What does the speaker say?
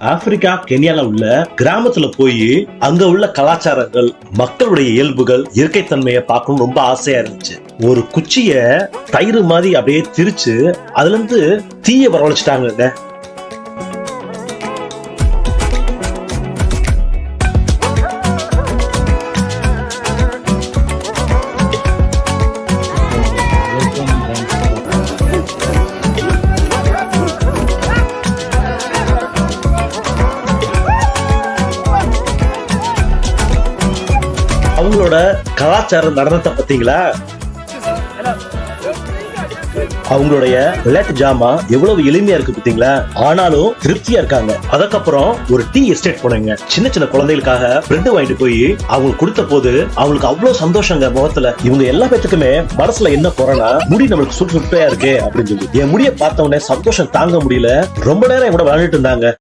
Africa கென்யால உள்ள கிராமத்துல போய் அங்க உள்ள கலாச்சாரங்கள் மக்களுடைய இயல்புகள் இயற்கை தன்மையை பார்க்கணும் ரொம்ப ஆசையா இருந்துச்சு. ஒரு குச்சிய தயிர் மாதிரி அப்படியே திரிச்சு அதுல இருந்து தீய வரவழைச்சிட்டாங்க அவங்களோட கலாச்சார நடனத்தை பார்த்தீங்களா? அவங்களுடைய விளையாட்டு ஜாமா எவ்வளவு எளிமையா இருக்கு பாத்தீங்களா ஆனாலும் திருப்தியா இருக்காங்க. அதுக்கப்புறம் ஒரு டீ எஸ்டேட் போனீங்க. சின்ன சின்ன குழந்தைகளுக்காக பிரெட் வாங்கிட்டு போய் அவங்களுக்கு கொடுத்த போது அவங்களுக்கு அவ்வளவு சந்தோஷங்க முகத்துல. இவங்க எல்லா பேத்துக்குமே மனசுல என்ன குறைனா முடி நம்மளுக்கு சுட்டு சுட்டையா இருக்கு அப்படின்னு சொல்லி. என் முடிய பார்த்த உடனே சந்தோஷம் தாங்க முடியல. ரொம்ப நேரம் என் விளையாண்டுட்டு இருந்தாங்க.